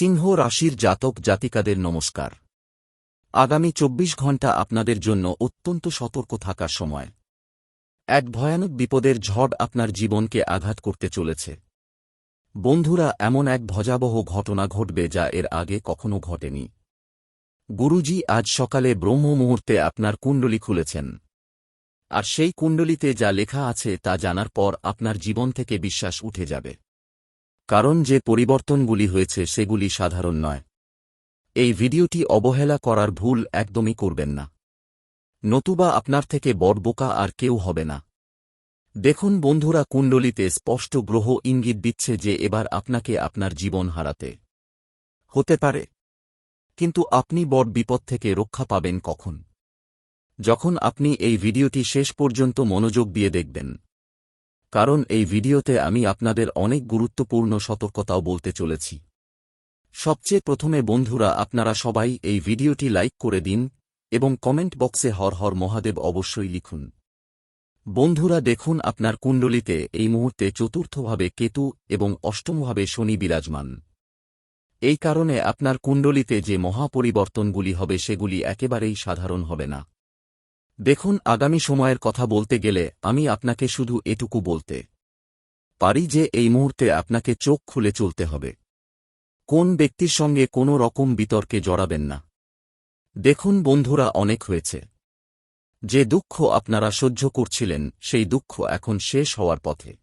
সিংহ রাশির জাতক জাতিকাদের নমস্কার। আগামী চব্বিশ ঘণ্টা আপনাদের জন্য অত্যন্ত সতর্ক থাকার সময়। এক ভয়ানক বিপদের ঝড় আপনার জীবনকে আঘাত করতে চলেছে। বন্ধুরা, এমন এক ভজাবহ ঘটনা ঘটবে যা এর আগে কখনো ঘটেনি। গুরুজি আজ সকালে ব্রহ্ম মুহূর্তে আপনার কুণ্ডলী খুলেছেন। আর সেই কুণ্ডলিতে যা লেখা আছে তা জানার পর আপনার জীবন থেকে বিশ্বাস উঠে যাবে। কারণ যে পরিবর্তনগুলি হয়েছে সেগুলি সাধারণ নয়। এই ভিডিওটি অবহেলা করার ভুল একদমই করবেন না। নতুবা আপনার থেকে বড় বোকা আর কেউ হবে না। দেখুন বন্ধুরা, কুণ্ডলিতে স্পষ্ট গ্রহ ইঙ্গিত দিচ্ছে যে এবার আপনাকে আপনার জীবন হারাতে হতে পারে। কিন্তু আপনি বড় বিপদ থেকে রক্ষা পাবেন কখন? যখন আপনি এই ভিডিওটি শেষ পর্যন্ত মনোযোগ দিয়ে দেখবেন। কারণ এই ভিডিওতে আমি আপনাদের অনেক গুরুত্বপূর্ণ সতর্কতাও বলতে চলেছি। সবচেয়ে প্রথমে বন্ধুরা, আপনারা সবাই এই ভিডিওটি লাইক করে দিন এবং কমেন্ট বক্সে হর হর মহাদেব অবশ্যই লিখুন। বন্ধুরা, দেখুন আপনার কুণ্ডলিতে এই মুহূর্তে চতুর্থভাবে কেতু এবং অষ্টমভাবে শনি বিরাজমান। এই কারণে আপনার কুণ্ডলিতে যে মহাপরিবর্তনগুলি হবে, সেগুলি একেবারেই সাধারণ হবে না। দেখুন, আগামী সময়ের কথা বলতে গেলে আমি আপনাকে শুধু এটুকু বলতে পারি যে এই মুহূর্তে আপনাকে চোখ খুলে চলতে হবে। কোন ব্যক্তির সঙ্গে কোনো রকম বিতর্কে জড়াবেন না। দেখুন, বন্ধুরা অনেক হয়েছে। যে দুঃখ আপনারা সহ্য করছিলেন, সেই দুঃখ এখন শেষ হওয়ার পথে।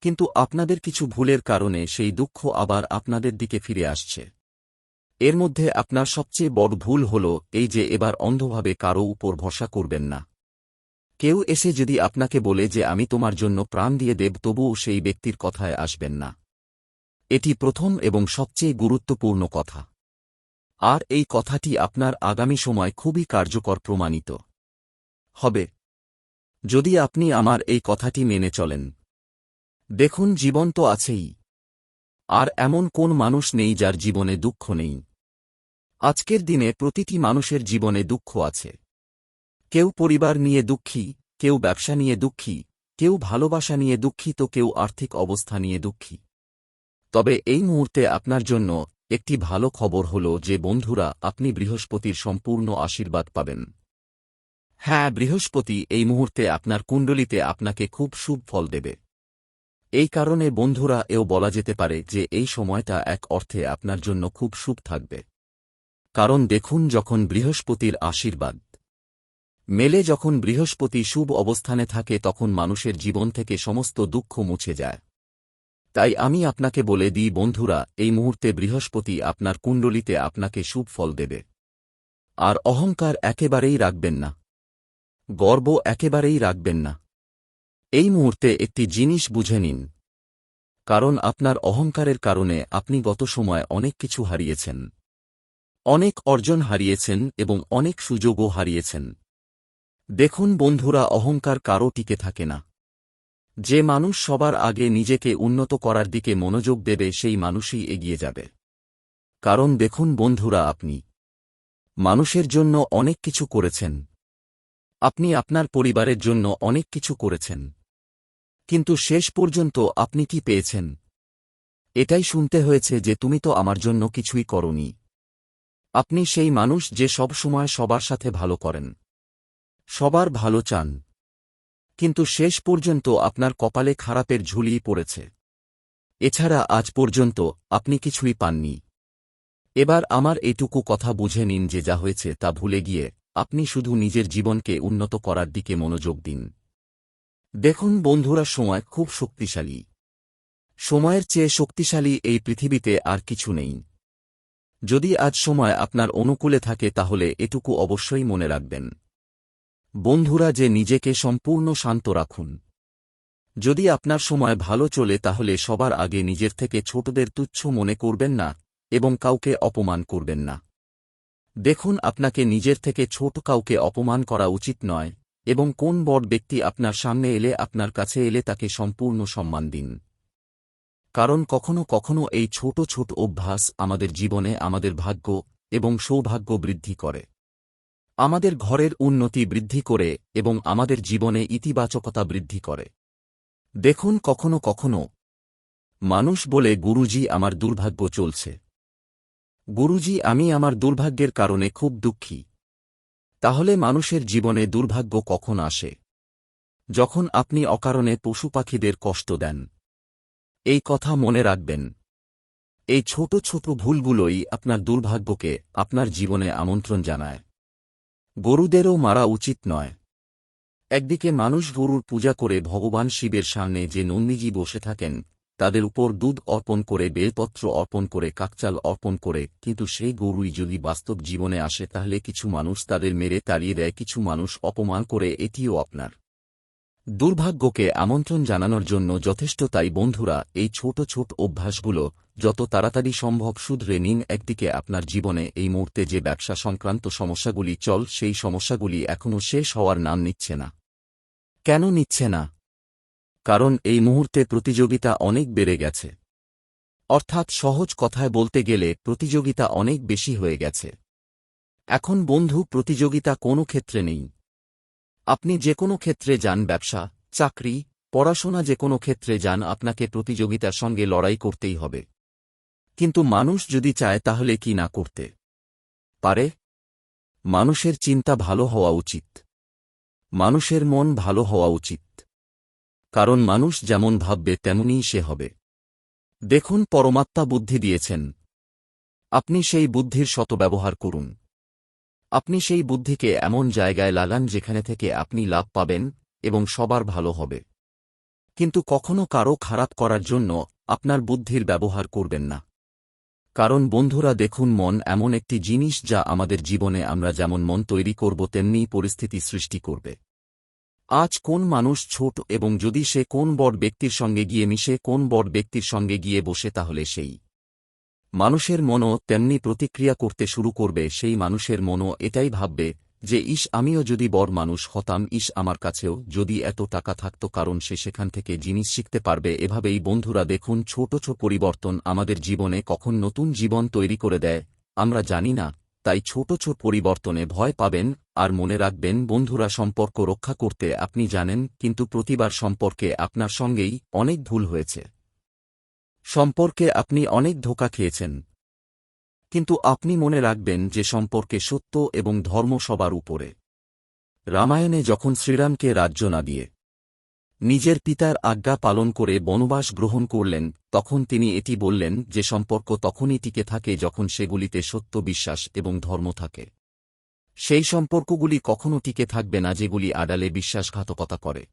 কিন্তু আপনাদের কিছু ভুলের কারণে সেই দুঃখ আবার আপনাদের দিকে ফিরে আসছে। এর মধ্যে আপনার সবচেয়ে বড় ভুল হল এই যে এবার অন্ধভাবে কারও উপর ভরসা করবেন না। কেউ এসে যদি আপনাকে বলে যে আমি তোমার জন্য প্রাণ দিয়ে দেব, তবুও সেই ব্যক্তির কথায় আসবেন না। এটি প্রথম এবং সবচেয়ে গুরুত্বপূর্ণ কথা। আর এই কথাটি আপনার আগামী সময় খুবই কার্যকর প্রমাণিত হবে। যদি আপনি আমার এই কথাটি মেনে চলেন। দেখুন, জীবন তো আছেই। আর এমন কোন মানুষ নেই যার জীবনে দুঃখ নেই। আজকের দিনে প্রতিটি মানুষের জীবনে দুঃখ আছে। কেউ পরিবার নিয়ে দুঃখী, কেউ ব্যবসা নিয়ে দুঃখী, কেউ ভালোবাসা নিয়ে দুঃখী, তো কেউ আর্থিক অবস্থা নিয়ে দুঃখী। তবে এই মুহূর্তে আপনার জন্য একটি ভালো খবর হল যে বন্ধুরা, আপনি বৃহস্পতির সম্পূর্ণ আশীর্বাদ পাবেন। হ্যাঁ বৃহস্পতি এই মুহূর্তে আপনার কুণ্ডলিতে আপনাকে খুব শুভ ফল দেবে। এই কারণে বন্ধুরা, এও বলা যেতে পারে যে এই সময়টা এক অর্থে আপনার জন্য খুব শুভ থাকবে। কারণ দেখুন যখন বৃহস্পতির আশীর্বাদ। মেলে যখন বৃহস্পতি শুভ অবস্থানে থাকে তখন মানুষের জীবন থেকে সমস্ত দুঃখ মুছে যায়। তাই আমি আপনাকে বলে দিই, বন্ধুরা, এই মুহূর্তে বৃহস্পতি আপনার কুণ্ডলিতে আপনাকে শুভ ফল দেবে। আর অহংকার একেবারেই রাখবেন না। গর্ব একেবারেই রাখবেন না। এই মুহূর্তে একটি জিনিস বুঝে নিন। কারণ আপনার অহংকারের কারণে আপনি গত সময় অনেক কিছু হারিয়েছেন। অনেক অর্জন হারিয়েছেন এবং অনেক সুযোগও হারিয়েছেন। দেখুন বন্ধুরা, অহংকার কারও টিকে থাকে না। যে মানুষ সবার আগে নিজেকে উন্নত করার দিকে মনোযোগ দেবে, সেই মানুষই এগিয়ে যাবে। কারণ দেখুন বন্ধুরা, আপনি মানুষের জন্য অনেক কিছু করেছেন। আপনি আপনার পরিবারের জন্য অনেক কিছু করেছেন। কিন্তু শেষ পর্যন্ত আপনি কি পেয়েছেন? এটাই শুনতে হয়েছে যে তুমি তো আমার জন্য কিছুই করনি। আপনি সেই মানুষ যে সব সময় সবার সাথে ভালো করেন। সবার ভালো চান। কিন্তু শেষ পর্যন্ত আপনার কপালে খারাপের ঝুলিই পড়েছে। এছাড়া আজ পর্যন্ত আপনি কিছুই পাননি। এবার আমার এটুকু কথা বুঝে নিন যে যা হয়েছে তা ভুলে গিয়ে আপনি শুধু নিজের জীবনকে উন্নত করার দিকে মনোযোগ দিন। দেখুন বন্ধুরা, সময় খুব শক্তিশালী। সময়ের চেয়ে শক্তিশালী এই পৃথিবীতে আর কিছু নেই। যদি আজ সময় আপনার অনুকূলে থাকে তাহলে এটুকু অবশ্যই মনে রাখবেন। বন্ধুরা, যে নিজেকে সম্পূর্ণ শান্ত রাখুন। যদি আপনার সময় ভালো চলে তাহলে সবার আগে নিজের থেকে ছোটদের তুচ্ছ মনে করবেন না এবং কাউকে অপমান করবেন না। দেখুন, আপনাকে নিজের থেকে ছোট কাউকে অপমান করা উচিত নয় এবং কোন বড় ব্যক্তি আপনার সামনে এলে আপনার কাছে এলে তাকে সম্পূর্ণ সম্মান দিন। কারণ কখনো কখনো এই ছোট ছোট অভ্যাস আমাদের জীবনে আমাদের ভাগ্য এবং সৌভাগ্য বৃদ্ধি করে। আমাদের ঘরের উন্নতি বৃদ্ধি করে এবং আমাদের জীবনে ইতিবাচকতা বৃদ্ধি করে। দেখুন কখনো কখনো মানুষ বলে, গুরুজি, আমার দুর্ভাগ্য চলছে। গুরুজি, আমি আমার দুর্ভাগ্যের কারণে খুব দুঃখী। তাহলে মানুষের জীবনে দুর্ভাগ্য কখন আসে? যখন আপনি অকারণে পশু পাখিদের কষ্ট দেন। এই কথা মনে রাখবেন। এই ছোট ছোট ভুলগুলোই আপনার দুর্ভাগ্যকে আপনার জীবনে আমন্ত্রণ জানায়। গরুদেরও মারা উচিত নয়। একদিকে মানুষ গরুর পূজা করে ভগবান শিবের সামনে যে নন্দীজি বসে থাকেন, তাদের উপর দুধ অর্পণ করে, বেলপত্র অর্পণ করে, কাকচাল অর্পণ করে, কিন্তু সেই গরুই যদি বাস্তব জীবনে আসে, তাহলে কিছু মানুষ তাদের মেরে তাড়িয়ে দেয়, কিছু মানুষ অপমান করে, এটিও আপনার। দুর্ভাগ্যকে আমন্ত্রণ জানানোর জন্য যথেষ্ট তাই বন্ধুরা, এই ছোট ছোট অভ্যাসগুলো যত তাড়াতাড়ি সম্ভব শুধরে নিন একদিকে আপনার জীবনে এই মুহূর্তে যে ব্যবসা সংক্রান্ত সমস্যাগুলি চল, সেই সমস্যাগুলি এখনও শেষ হওয়ার নাম নিচ্ছে না। কেন নিচ্ছে না? কারণ এই মুহূর্তে প্রতিযোগিতা অনেক বেড়ে গেছে। অর্থাৎ সহজ কথায় বলতে গেলে প্রতিযোগিতা অনেক বেশি হয়ে গেছে। এখন বন্ধু, প্রতিযোগিতা কোনো ক্ষেত্রে নেই। আপনি যে কোনো ক্ষেত্রে যান ব্যবসা, চাকরি, পড়াশোনা যে কোনো ক্ষেত্রে যান আপনাকে প্রতিযোগিতার সঙ্গে লড়াই করতেই হবে। কিন্তু মানুষ যদি চায় তাহলে কি না করতে? পারে। মানুষের চিন্তা ভালো হওয়া উচিত। মানুষের মন ভালো হওয়া উচিত। কারণ মানুষ যেমন ভাববে তেমনই সে হবে। দেখুন পরমাত্মা বুদ্ধি দিয়েছেন। আপনি সেই বুদ্ধির শত ব্যবহার করুন। আপনি সেই বুদ্ধিকে এমন জায়গায় লাগান যেখানে থেকে আপনি লাভ পাবেন এবং সবার ভালো হবে। কিন্তু কখনো কারও খারাপ করার জন্য আপনার বুদ্ধির ব্যবহার করবেন না। কারণ বন্ধুরা, দেখুন, মন এমন একটি জিনিস যা আমাদের জীবনে আমরা যেমন মন তৈরি করব, তেমনি পরিস্থিতি সৃষ্টি করবে। আজ কোন মানুষ ছোট এবং যদি সে কোন বড় ব্যক্তির সঙ্গে গিয়ে মিশে, কোন বড় ব্যক্তির সঙ্গে গিয়ে বসে, তাহলে সেই। মানুষের মনও তেমনি প্রতিক্রিয়া করতে শুরু করবে সেই মানুষের মনও এটাই ভাববে যে, ইস, আমিও যদি বড় মানুষ হতাম, ইস, আমার কাছেও যদি এত টাকা থাকত, কারণ সে সেখান থেকে জিনিস শিখতে পারবে। এভাবেই বন্ধুরা দেখুন ছোট ছোট পরিবর্তন আমাদের জীবনে কখন নতুন জীবন তৈরি করে দেয়। আমরা জানি না, তাই ছোট ছোট পরিবর্তনে ভয় পাবেন আর মনে রাখবেন, বন্ধুরা, সম্পর্ক রক্ষা করতে আপনি জানেন, কিন্তু প্রতিবার সম্পর্কে আপনার সঙ্গেই অনেক ভুল হয়েছে। সম্পর্কে আপনি অনেক ধোকা খেয়েছেন। কিন্তু আপনি মনে রাখবেন যে সম্পর্কে সত্য এবং ধর্ম সবার উপরে। রামায়ণে যখন শ্রীরামকে রাজ্য না দিয়ে নিজের পিতার আজ্ঞা পালন করে বনবাস গ্রহণ করলেন, তখন তিনি এটি বললেন যে সম্পর্ক তখনই টিকে থাকে যখন সেগুলিতে সত্য বিশ্বাস এবং ধর্ম থাকে। সেই সম্পর্কগুলি কখনও টিকে থাকবে না যেগুলি আড়ালে বিশ্বাসঘাতকতা করে।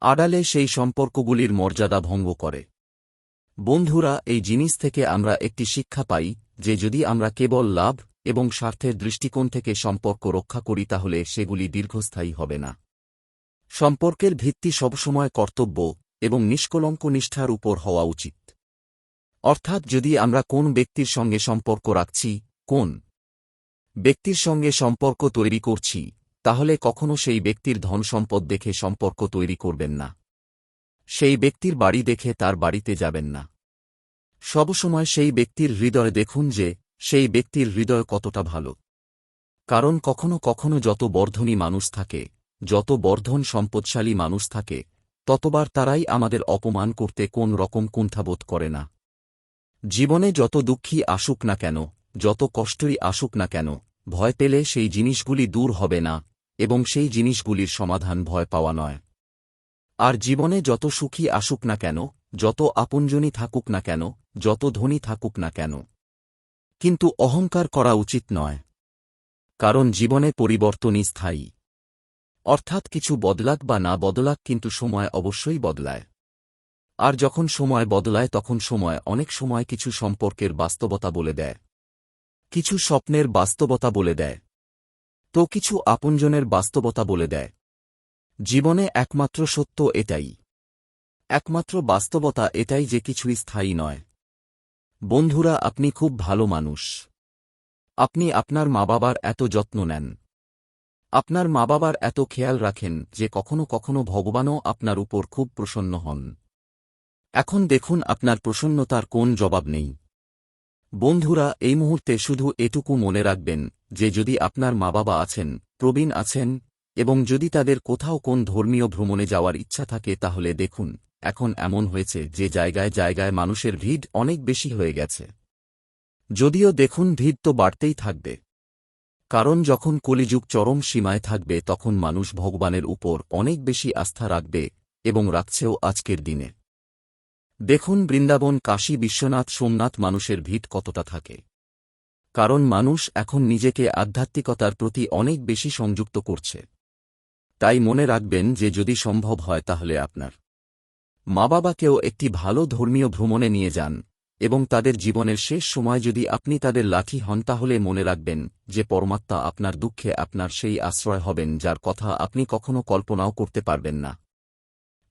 আড়ালে সেই সম্পর্কগুলির মর্যাদা ভঙ্গ করে। বন্ধুরা, এই জিনিস থেকে আমরা একটি শিক্ষা পাই যে যদি আমরা কেবল লাভ এবং স্বার্থের দৃষ্টিকোণ থেকে সম্পর্ক রক্ষা করি, তাহলে সেগুলি দীর্ঘস্থায়ী হবে না। সম্পর্কের ভিত্তি সবসময় কর্তব্য এবং নিষ্কলঙ্ক নিষ্ঠার উপর হওয়া উচিত। অর্থাৎ যদি আমরা কোন ব্যক্তির সঙ্গে সম্পর্ক রাখছি, কোন ব্যক্তির সঙ্গে সম্পর্ক তৈরি করছি, তাহলে কখনো সেই ব্যক্তির ধন সম্পদ দেখে সম্পর্ক তৈরি করবেন না। সেই ব্যক্তির বাড়ি দেখে তার বাড়িতে যাবেন না। সবসময় সেই ব্যক্তির হৃদয় দেখুন যে, সেই ব্যক্তির হৃদয় কতটা ভালো। কারণ কখনো কখনো যত বর্ধনী মানুষ থাকে, যত বর্ধন সম্পদশালী মানুষ থাকে, ততবার তারাই আমাদের অপমান করতে কোন রকম কুণ্ঠাবোধ করে না। জীবনে যত দুঃখী আসুক না কেন, যত কষ্টই আসুক না কেন, ভয় পেলে সেই জিনিসগুলি দূর হবে না, এবং সেই জিনিসগুলির সমাধান ভয় পাওয়া নয়। আর জীবনে যত সুখী আসুক না কেন, যত আপনজনই থাকুক না কেন, যত ধনী থাকুক না কেন। কিন্তু অহংকার করা উচিত নয়। কারণ জীবনে পরিবর্তনই স্থায়ী। অর্থাৎ কিছু বদলাক বা না বদলাক কিন্তু সময় অবশ্যই বদলায়। আর যখন সময় বদলায় তখন সময় অনেক সময় কিছু সম্পর্কের বাস্তবতা বলে দেয়। কিছু স্বপ্নের বাস্তবতা বলে দেয়। তো কিছু আপনজনের বাস্তবতা বলে দেয়। জীবনে একমাত্র সত্য এটাই। একমাত্র বাস্তবতা এটাই যে কিছুই স্থায়ী নয়। বন্ধুরা, আপনি খুব ভালো মানুষ। আপনি আপনার মা বাবার এত যত্ন নেন। আপনার মা বাবার এত খেয়াল রাখেন যে কখনো কখনো ভগবানও আপনার উপর খুব প্রসন্ন হন। এখন দেখুন আপনার প্রসন্নতার কোন জবাব নেই। বন্ধুরা, এই মুহূর্তে শুধু এটুকু মনে রাখবেন যে যদি আপনার মা বাবা আছেন, প্রবীণ আছেন এবং যদি তাদের কোথাও কোন ধর্মীয় ভ্রমণে যাওয়ার ইচ্ছা থাকে তাহলে দেখুন, এখন এমন হয়েছে যে জায়গায় জায়গায় মানুষের ভিড় অনেক বেশি হয়ে গেছে। যদিও দেখুন ভিড় তো বাড়তেই থাকবে। কারণ যখন কলিযুগ চরম সীমায় থাকবে তখন মানুষ ভগবানের উপর অনেক বেশি আস্থা রাখবে এবং রাখছেও আজকের দিনে। দেখুন বৃন্দাবন, কাশী, বিশ্বনাথ, সোমনাথ মানুষের ভিড় কতটা থাকে। কারণ মানুষ এখন নিজেকে আধ্যাত্মিকতার প্রতি অনেক বেশি সংযুক্ত করছে। তাই মনে রাখবেন যে যদি সম্ভব হয় তাহলে আপনার মা বাবাকেও একটি ভালো ধর্মীয় ভ্রমণে নিয়ে যান, এবং তাদের জীবনের শেষ সময় যদি আপনি তাদের লাঠি হন তাহলে মনে রাখবেন যে পরমাত্মা আপনার দুঃখে আপনার সেই আশ্রয় হবেন যার কথা আপনি কখনো কল্পনাও করতে পারবেন না।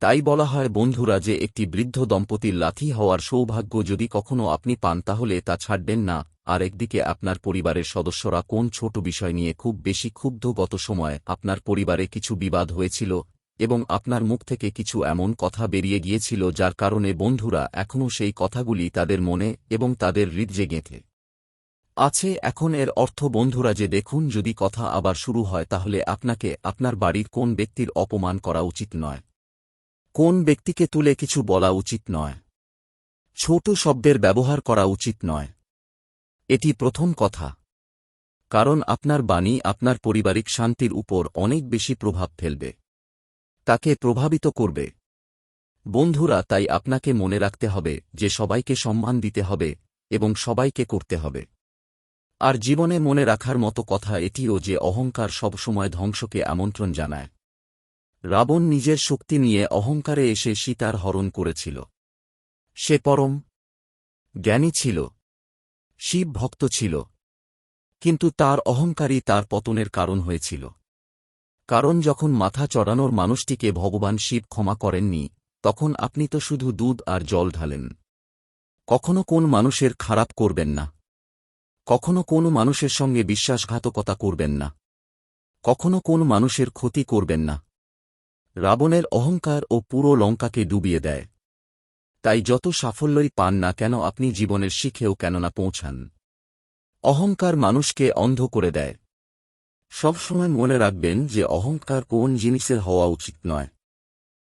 তাই বলা হয়, বন্ধুরা, যে একটি বৃদ্ধ দম্পতির লাথি হওয়ার সৌভাগ্য যদি কখনো আপনি পান তাহলে তা ছাড়বেন না। আর একদিকে আপনার পরিবারের সদস্যরা কোন ছোট বিষয় নিয়ে খুব বেশি ক্ষুব্ধ গত সময়? আপনার পরিবারে কিছু বিবাদ হয়েছিল এবং আপনার মুখ থেকে কিছু এমন কথা বেরিয়ে গিয়েছিল যার কারণে বন্ধুরা এখনও সেই কথাগুলি তাদের মনে এবং তাদের হৃদয়ে গেঁথে। আছে, এখন এর অর্থ বন্ধুরা যে দেখুন যদি কথা আবার শুরু হয় তাহলে আপনাকে আপনার বাড়ির কোন ব্যক্তির অপমান করা উচিত নয়। কোন ব্যক্তিকে তুলে কিছু বলা উচিত নয়। ছোট শব্দের ব্যবহার করা উচিত নয়। এটি প্রথম কথা। কারণ আপনার বাণী আপনার পারিবারিক শান্তির উপর অনেক বেশি প্রভাব ফেলবে। তাকে প্রভাবিত করবে। বন্ধুরা, তাই আপনাকে মনে রাখতে হবে যে সবাইকে সম্মান দিতে হবে এবং সবাইকে করতে হবে। আর জীবনে মনে রাখার মতো কথা এটিও যে অহংকার সবসময় ধ্বংসকে আমন্ত্রণ জানায়। রাবণ নিজের শক্তি নিয়ে অহংকারে এসে সীতার হরণ করেছিল। সে পরম জ্ঞানী ছিল। শিব ভক্ত ছিল। কিন্তু তার অহংকারই তার পতনের কারণ হয়েছিল। কারণ যখন মাথা চড়ানোর মানুষটিকে ভগবান শিব ক্ষমা করেননি, তখন আপনি তো শুধু দুধ আর জল ঢালেন। কখনো কোন মানুষের খারাপ করবেন না। কখনো কোন মানুষের সঙ্গে বিশ্বাসঘাতকতা করবেন না। কখনো কোন মানুষের ক্ষতি করবেন না। রাবণের অহংকার ও পুরো লঙ্কাকে ডুবিয়ে দেয়। তাই যত সাফল্যই পান না কেন আপনি জীবনের শিখেও কেননা পৌঁছান। অহংকার মানুষকে অন্ধ করে দেয়। সবসময় মনে রাখবেন যে অহংকার কোন জিনিসের হওয়া উচিত নয়।